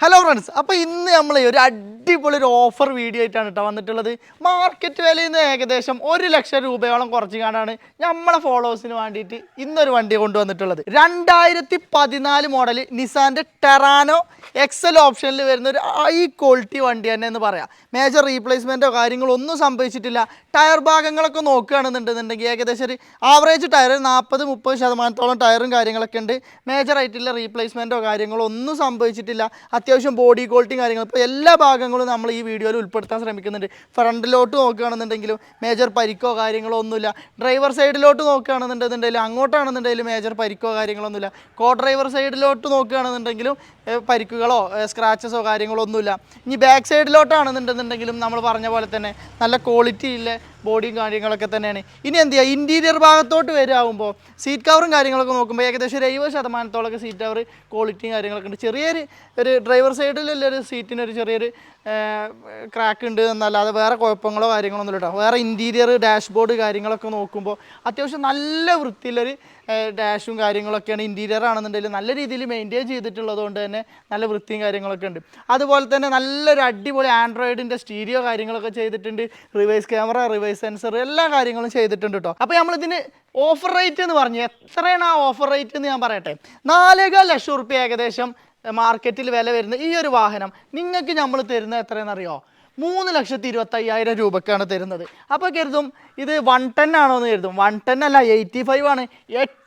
Hello friends അപ്പോൾ ഇന്ന് നമ്മൾ ഒരു അടിപൊളി ഒരു ഓഫർ വീഡിയോ ആയിട്ടാണ് കേട്ടോ വന്നിട്ടുള്ളത്. മാർക്കറ്റ് വിലയിൽ നിന്ന് ഏകദേശം ഒരു ലക്ഷം രൂപയോളം കുറച്ച് കാണാണ് നമ്മളെ ഫോളോവേഴ്സിന് വേണ്ടിയിട്ട് ഇന്നൊരു വണ്ടി കൊണ്ടുവന്നിട്ടുള്ളത്. രണ്ടായിരത്തി പതിനാല് മോഡൽ നിസാന്റെ ടെറാനോ എക്സൽ ഓപ്ഷനിൽ വരുന്ന ഒരു ഹൈ ക്വാളിറ്റി വണ്ടി തന്നെ എന്ന് പറയാം. മേജർ റീപ്ലേസ്മെന്റോ കാര്യങ്ങളോ ഒന്നും സംഭവിച്ചിട്ടില്ല. ടയർ ഭാഗങ്ങളൊക്കെ നോക്കുകയാണെന്നുണ്ടെന്നുണ്ടെങ്കിൽ ഏകദേശം ഒരു ആവറേജ് ടയർ നാൽപ്പത് മുപ്പത് ശതമാനത്തോളം ടയറും കാര്യങ്ങളൊക്കെ ഉണ്ട്. മേജർ ആയിട്ടുള്ള റീപ്ലേസ്മെന്റോ കാര്യങ്ങളോ ഒന്നും സംഭവിച്ചിട്ടില്ല. അത്യാവശ്യം ബോഡി ക്വാളിറ്റിയും കാര്യങ്ങളും. ഇപ്പോൾ എല്ലാ ഭാഗങ്ങളും നമ്മൾ ഈ വീഡിയോയിൽ ഉൾപ്പെടുത്താൻ ശ്രമിക്കുന്നുണ്ട്. ഫ്രണ്ടിലോട്ട് നോക്കുകയാണെന്നുണ്ടെങ്കിലും മേജർ പരിക്കോ കാര്യങ്ങളോ ഒന്നുമില്ല. ഡ്രൈവർ സൈഡിലോട്ട് നോക്കുകയാണെന്നുണ്ടെന്നുണ്ടെങ്കിലും അങ്ങോട്ടാണെന്നുണ്ടെങ്കിലും മേജർ പരിക്കോ കാര്യങ്ങളൊന്നുമില്ല കോ ഡ്രൈവർ സൈഡിലോട്ട് നോക്കുകയാണെന്നുണ്ടെങ്കിലും പരിക്കുകളോ സ്ക്രാച്ചസോ കാര്യങ്ങളോ ഒന്നുമില്ല. ഇനി ബാക്ക് സൈഡിലോട്ടാണെന്നുണ്ടെന്നുണ്ടെങ്കിലും നമ്മൾ പറഞ്ഞ പോലെ തന്നെ നല്ല ക്വാളിറ്റി ഇല്ല ബോഡിയും കാര്യങ്ങളൊക്കെ തന്നെയാണ്. ഇനി എന്ത് ചെയ്യുക ഇന്റീരിയർ ഭാഗത്തോട്ട് വരാകുമ്പോൾ സീറ്റ് കവറും കാര്യങ്ങളൊക്കെ നോക്കുമ്പോൾ ഏകദേശം ഒരു എഴുപത് ശതമാനത്തോളമൊക്കെ സീറ്റ് കവർ ക്വാളിറ്റിയും കാര്യങ്ങളൊക്കെ ഉണ്ട്. ചെറിയൊരു ഒരു ഡ്രൈവർ സൈഡിലുള്ളൊരു സീറ്റിനൊരു ചെറിയൊരു ക്രാക്ക് ഉണ്ട് എന്നല്ലാതെ വേറെ കുഴപ്പങ്ങളോ കാര്യങ്ങളോ ഒന്നും കേട്ടോ വേറെ ഇന്റീരിയർ ഡാഷ്ബോർഡ് കാര്യങ്ങളൊക്കെ നോക്കുമ്പോൾ അത്യാവശ്യം നല്ല വൃത്തിയിലൊരു ഡാഷും കാര്യങ്ങളൊക്കെയാണ് ഇന്റീരിയർ ആണെന്നുണ്ടെങ്കിൽ നല്ല രീതിയിൽ മെയിന്റെയിൻ ചെയ്തിട്ടുള്ളത് കൊണ്ട് തന്നെ നല്ല വൃത്തിയും കാര്യങ്ങളൊക്കെ ഉണ്ട്. അതുപോലെ തന്നെ നല്ലൊരു അടിപൊളി ആൻഡ്രോയിഡിന്റെ സ്റ്റീരിയോ കാര്യങ്ങളൊക്കെ ചെയ്തിട്ടുണ്ട്. റിവേഴ്സ് ക്യാമറ റിവേഴ്സ് സെൻസർ എല്ലാ കാര്യങ്ങളും ചെയ്തിട്ടുണ്ട് കേട്ടോ അപ്പോൾ നമ്മളിതിന് ഓഫർ റേറ്റ് എന്ന് പറഞ്ഞു. എത്രയാണ് ആ ഓഫർ റേറ്റ് എന്ന് ഞാൻ പറയട്ടെ? നാലേകാൽ ലക്ഷം റുപ്യ ഏകദേശം മാർക്കറ്റിൽ വില വരുന്ന ഈ ഒരു വാഹനം നിങ്ങൾക്ക് നമ്മൾ തരുന്നത് എത്രയെന്നറിയോ മൂന്ന് ലക്ഷത്തി ഇരുപത്തയ്യായിരം രൂപക്കാണ് തരുന്നത്. അപ്പോൾ കരുതും ഇത് വൺ ടെൻ ആണോ എന്ന് കരുതും. വൺ ടെൻ അല്ല എയ്റ്റി ഫൈവ് ആണ്.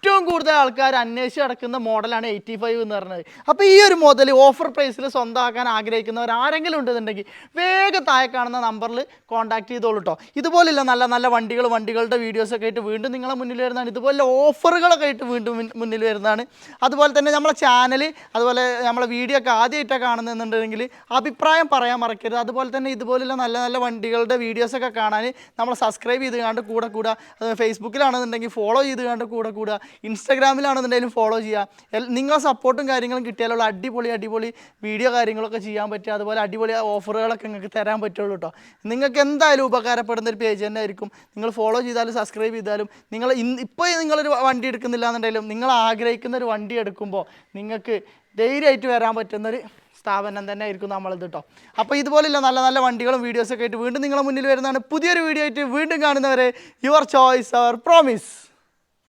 ഏറ്റവും കൂടുതൽ ആൾക്കാർ അന്വേഷിച്ച് നടക്കുന്ന മോഡലാണ് എയ്റ്റി ഫൈവ് എന്ന് പറഞ്ഞത്. അപ്പോൾ ഈ ഒരു മോഡൽ ഓഫർ പ്രൈസിൽ സ്വന്തമാക്കാൻ ആഗ്രഹിക്കുന്നവർ ആരെങ്കിലും ഉണ്ടെന്നുണ്ടെങ്കിൽ വേഗം താഴെ കാണുന്ന നമ്പറിൽ കോൺടാക്ട് ചെയ്തോളൂ കേട്ടോ ഇതുപോലെയുള്ള നല്ല നല്ല വണ്ടികൾ വണ്ടികളുടെ വീഡിയോസൊക്കെ ആയിട്ട് വീണ്ടും നിങ്ങളെ മുന്നിൽ വരുന്നതാണ്. ഇതുപോലെ ഓഫറുകളൊക്കെ ആയിട്ട് വീണ്ടും മുന്നിൽ വരുന്നതാണ്. അതുപോലെ തന്നെ നമ്മളെ ചാനൽ അതുപോലെ നമ്മളെ വീഡിയോ ഒക്കെ ആദ്യമായിട്ടാണ് കാണുന്നുണ്ടെങ്കിൽ അഭിപ്രായം പറയാൻ മറക്കരുത്. അതുപോലെ തന്നെ ഇതുപോലുള്ള നല്ല നല്ല വണ്ടികളുടെ വീഡിയോസൊക്കെ കാണാൻ നമ്മൾ സബ്സ്ക്രൈബ് ചെയ്ത് കണ്ട് കൂടെ കൂടുക ഫേസ്ബുക്കിലാണെന്നുണ്ടെങ്കിൽ ഫോളോ ചെയ്ത് കണ്ട് കൂടെ കൂടുക ഇൻസ്റ്റാഗ്രാമിലാണെന്നുണ്ടെങ്കിലും ഫോളോ ചെയ്യുക. നിങ്ങളെ സപ്പോർട്ടും കാര്യങ്ങളും കിട്ടിയാലുള്ള അടിപൊളി അടിപൊളി വീഡിയോ കാര്യങ്ങളൊക്കെ ചെയ്യാൻ പറ്റുക. അതുപോലെ അടിപൊളി ഓഫറുകളൊക്കെ നിങ്ങൾക്ക് തരാൻ പറ്റുള്ളൂ കേട്ടോ നിങ്ങൾക്ക് എന്തായാലും ഉപകാരപ്പെടുന്ന ഒരു പേജ് തന്നെ ആയിരിക്കും. നിങ്ങൾ ഫോളോ ചെയ്താലും സബ്സ്ക്രൈബ് ചെയ്താലും നിങ്ങൾ ഇന്ന് ഇപ്പോൾ നിങ്ങളൊരു വണ്ടി എടുക്കുന്നില്ല എന്നുണ്ടെങ്കിലും നിങ്ങൾ ആഗ്രഹിക്കുന്ന ഒരു വണ്ടി എടുക്കുമ്പോൾ നിങ്ങൾക്ക് ധൈര്യമായിട്ട് വരാൻ പറ്റുന്നൊരു സ്ഥാപനം തന്നെ ആയിരിക്കും നമ്മളിത് കേട്ടോ അപ്പോൾ ഇതുപോലെയുള്ള നല്ല നല്ല വണ്ടികളും വീഡിയോസൊക്കെ ആയിട്ട് വീണ്ടും നിങ്ങളുടെ മുന്നിൽ വരുന്നതാണ്. പുതിയൊരു വീഡിയോ ആയിട്ട് വീണ്ടും കാണുന്നവരെ യുവർ ചോയ്സ് അവർ പ്രോമിസ്